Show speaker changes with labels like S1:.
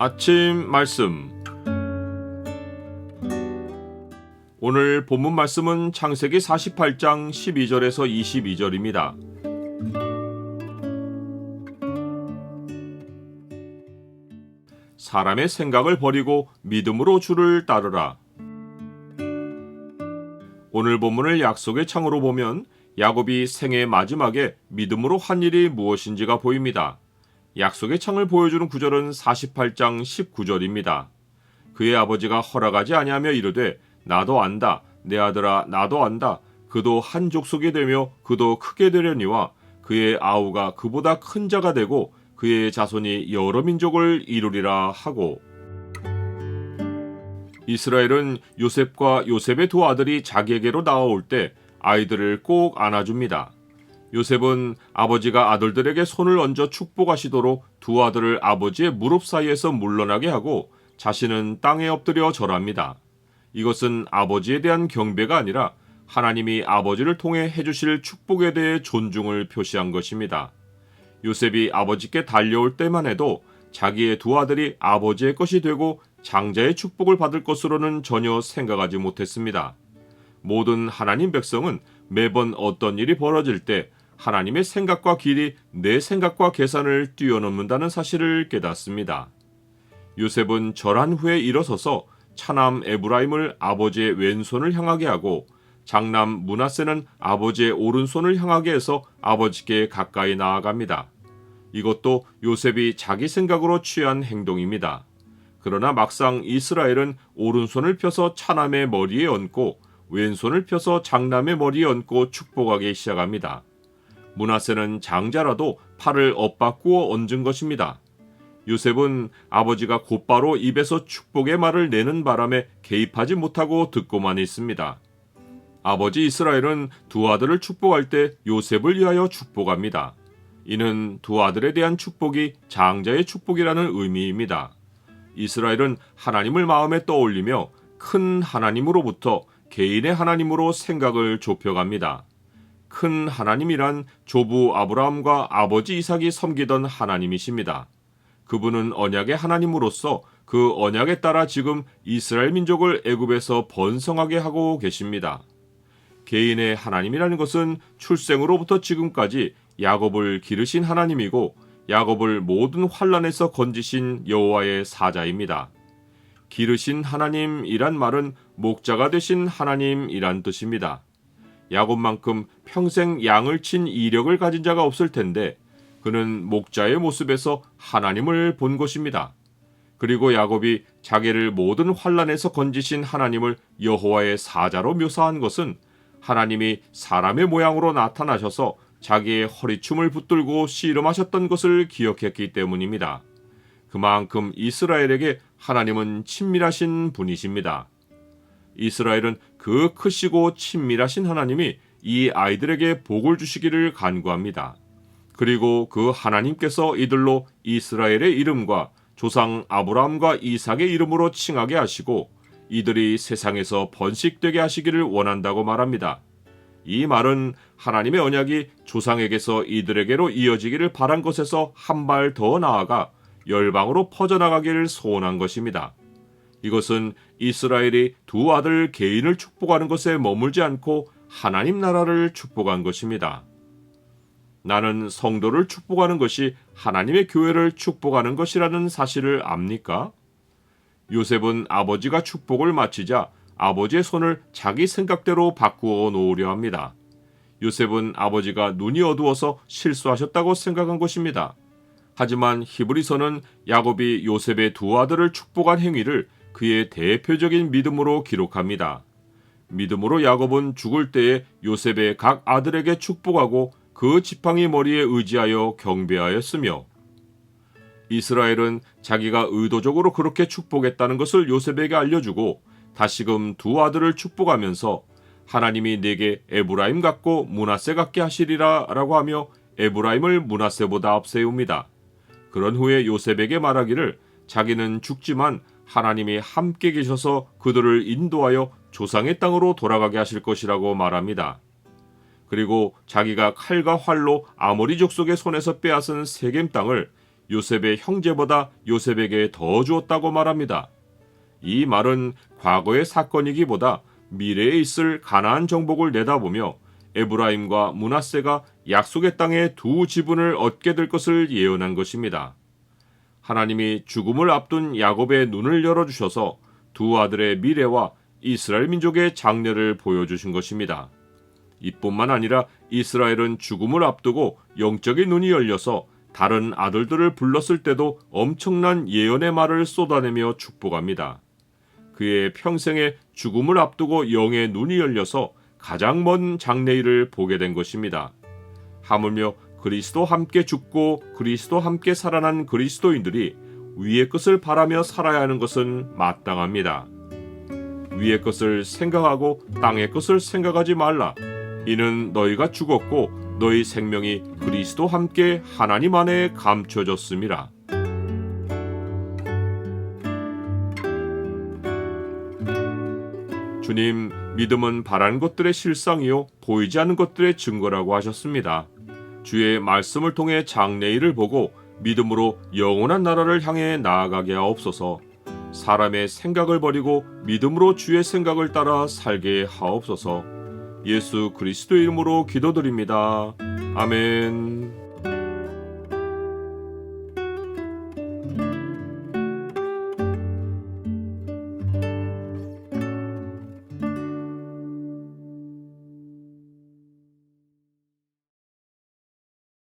S1: 아침 말씀 오늘 본문 말씀은 창세기 48장 12절에서 22절입니다. 사람의 생각을 버리고 믿음으로 주를 따르라. 오늘 본문을 약속의 창으로 보면 야곱이 생애 마지막에 믿음으로 한 일이 무엇인지가 보입니다. 약속의 창을 보여주는 구절은 48장 19절입니다. 그의 아버지가 허락하지 아니하며 이르되 나도 안다 내 아들아 나도 안다 그도 한 족속이 되며 그도 크게 되려니와 그의 아우가 그보다 큰 자가 되고 그의 자손이 여러 민족을 이루리라 하고 이스라엘은 요셉과 요셉의 두 아들이 자기에게로 나와올 때 아이들을 꼭 안아줍니다. 요셉은 아버지가 아들들에게 손을 얹어 축복하시도록 두 아들을 아버지의 무릎 사이에서 물러나게 하고 자신은 땅에 엎드려 절합니다. 이것은 아버지에 대한 경배가 아니라 하나님이 아버지를 통해 해주실 축복에 대해 존중을 표시한 것입니다. 요셉이 아버지께 달려올 때만 해도 자기의 두 아들이 아버지의 것이 되고 장자의 축복을 받을 것으로는 전혀 생각하지 못했습니다. 모든 하나님 백성은 매번 어떤 일이 벌어질 때 하나님의 생각과 길이 내 생각과 계산을 뛰어넘는다는 사실을 깨닫습니다. 요셉은 절한 후에 일어서서 차남 에브라임을 아버지의 왼손을 향하게 하고 장남 문하세는 아버지의 오른손을 향하게 해서 아버지께 가까이 나아갑니다. 이것도 요셉이 자기 생각으로 취한 행동입니다. 그러나 막상 이스라엘은 오른손을 펴서 차남의 머리에 얹고 왼손을 펴서 장남의 머리에 얹고 축복하기 시작합니다. 문하세는 장자라도 팔을 엇바꾸어 얹은 것입니다. 요셉은 아버지가 곧바로 입에서 축복의 말을 내는 바람에 개입하지 못하고 듣고만 있습니다. 아버지 이스라엘은 두 아들을 축복할 때 요셉을 위하여 축복합니다. 이는 두 아들에 대한 축복이 장자의 축복이라는 의미입니다. 이스라엘은 하나님을 마음에 떠올리며 큰 하나님으로부터 개인의 하나님으로 생각을 좁혀갑니다. 큰 하나님이란 조부 아브라함과 아버지 이삭이 섬기던 하나님이십니다. 그분은 언약의 하나님으로서 그 언약에 따라 지금 이스라엘 민족을 애굽에서 번성하게 하고 계십니다. 개인의 하나님이라는 것은 출생으로부터 지금까지 야곱을 기르신 하나님이고 야곱을 모든 환란에서 건지신 여호와의 사자입니다. 기르신 하나님이란 말은 목자가 되신 하나님이란 뜻입니다. 야곱만큼 평생 양을 친 이력을 가진 자가 없을 텐데 그는 목자의 모습에서 하나님을 본 것입니다. 그리고 야곱이 자기를 모든 환란에서 건지신 하나님을 여호와의 사자로 묘사한 것은 하나님이 사람의 모양으로 나타나셔서 자기의 허리춤을 붙들고 씨름하셨던 것을 기억했기 때문입니다. 그만큼 이스라엘에게 하나님은 친밀하신 분이십니다. 이스라엘은 그 크시고 친밀하신 하나님이 이 아이들에게 복을 주시기를 간구합니다. 그리고 그 하나님께서 이들로 이스라엘의 이름과 조상 아브라함과 이삭의 이름으로 칭하게 하시고 이들이 세상에서 번식되게 하시기를 원한다고 말합니다. 이 말은 하나님의 언약이 조상에게서 이들에게로 이어지기를 바란 것에서 한 발 더 나아가 열방으로 퍼져나가기를 소원한 것입니다. 이것은 이스라엘이 두 아들 개인을 축복하는 것에 머물지 않고 하나님 나라를 축복한 것입니다. 나는 성도를 축복하는 것이 하나님의 교회를 축복하는 것이라는 사실을 압니까? 요셉은 아버지가 축복을 마치자 아버지의 손을 자기 생각대로 바꾸어 놓으려 합니다. 요셉은 아버지가 눈이 어두워서 실수하셨다고 생각한 것입니다. 하지만 히브리서는 야곱이 요셉의 두 아들을 축복한 행위를 그의 대표적인 믿음으로 기록합니다. 믿음으로 야곱은 죽을 때에 요셉의 각 아들에게 축복하고 그 지팡이 머리에 의지하여 경배하였으며 이스라엘은 자기가 의도적으로 그렇게 축복했다는 것을 요셉에게 알려주고 다시금 두 아들을 축복하면서 하나님이 내게 에브라임 같고 문하세 같게 하시리라 라고 하며 에브라임을 문하세보다 앞세웁니다. 그런 후에 요셉에게 말하기를 자기는 죽지만 하나님이 함께 계셔서 그들을 인도하여 조상의 땅으로 돌아가게 하실 것이라고 말합니다. 그리고 자기가 칼과 활로 아모리 족속의 손에서 빼앗은 세겜 땅을 요셉의 형제보다 요셉에게 더 주었다고 말합니다. 이 말은 과거의 사건이기보다 미래에 있을 가나안 정복을 내다보며 에브라임과 문하세가 약속의 땅의 두 지분을 얻게 될 것을 예언한 것입니다. 하나님이 죽음을 앞둔 야곱의 눈을 열어주셔서 두 아들의 미래와 이스라엘 민족의 장래를 보여주신 것입니다. 이뿐만 아니라 이스라엘은 죽음을 앞두고 영적인 눈이 열려서 다른 아들들을 불렀을 때도 엄청난 예언의 말을 쏟아내며 축복합니다. 그의 평생에 죽음을 앞두고 영의 눈이 열려서 가장 먼 장래일을 보게 된 것입니다. 하물며 그리스도 함께 죽고 그리스도 함께 살아난 그리스도인들이 위의 것을 바라며 살아야 하는 것은 마땅합니다. 위의 것을 생각하고 땅의 것을 생각하지 말라. 이는 너희가 죽었고 너희 생명이 그리스도 함께 하나님 안에 감춰졌음이라. 주님, 믿음은 바라는 것들의 실상이요 보이지 않는 것들의 증거라고 하셨습니다. 주의 말씀을 통해 장래일을 보고 믿음으로 영원한 나라를 향해 나아가게 하옵소서. 사람의 생각을 버리고 믿음으로 주의 생각을 따라 살게 하옵소서. 예수 그리스도 이름으로 기도드립니다. 아멘.